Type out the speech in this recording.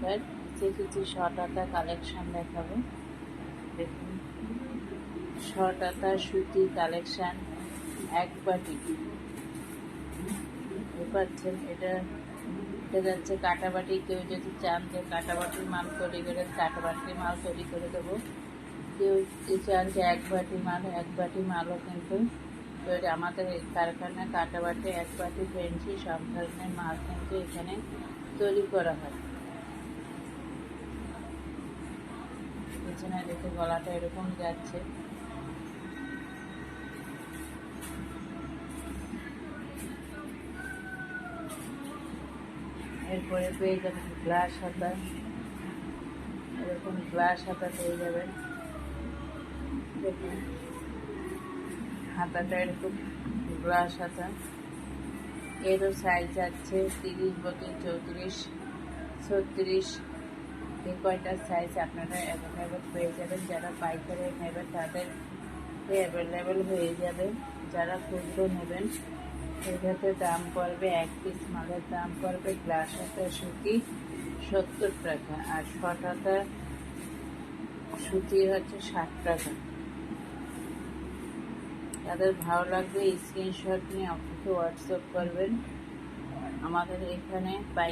নমস্কার কিছু কিছু শর্ট হাতা কালেকশন দেখাবো। দেখুন। শর্ট হাতা সুতি কালেকশন এক বাটি। পারছেন এটা এটা যাচ্ছে কাটাবাটি কেউ যদি চান যে কাটাবাটির মাল তৈরি করে কাটাবাটির মাল তৈরি করে দেবো। কেউ চান যে এক বাটি মাল, এক বাটি মালও কিন্তু তৈরি। আমাদের কারখানায় কাটাবাটি এক বাটি ফেন্সি সব ধরনের মাল কিন্তু এখানে তৈরি করা হয়। পিছনে দেখে গলাটা এরকম যাচ্ছে। এরপরে পেয়ে যাবেন গ্লাস হাতা। এরকম গ্লাস হাতা পেয়ে যাবেন দেখুন, হাতাটা এরকম গ্লাস হাতা। এরও সাইজ আছে তিরিশ বত্রিশ চৌত্রিশ, ছত্রিশ এই কয়টা সাইজ আপনারা অ্যাভেলেবেল পেয়ে যাবেন? যারা পাইকারি নেবেন, তাদের অ্যাভেলেবেল হয়ে যাবে। যারা খুচরো নেবেন সেটাতে দাম পড়বে এক পিস মালের দাম পড়বে গ্লাস হাতা সুতি সত্তর টাকা। আর শট হাতা সুতি হচ্ছে ষাট টাকা। তাদের ভালো লাগবে স্ক্রিনশট নিয়ে আমাকে হোয়াটসঅ্যাপ করবেন। আমাদের এখানে পাই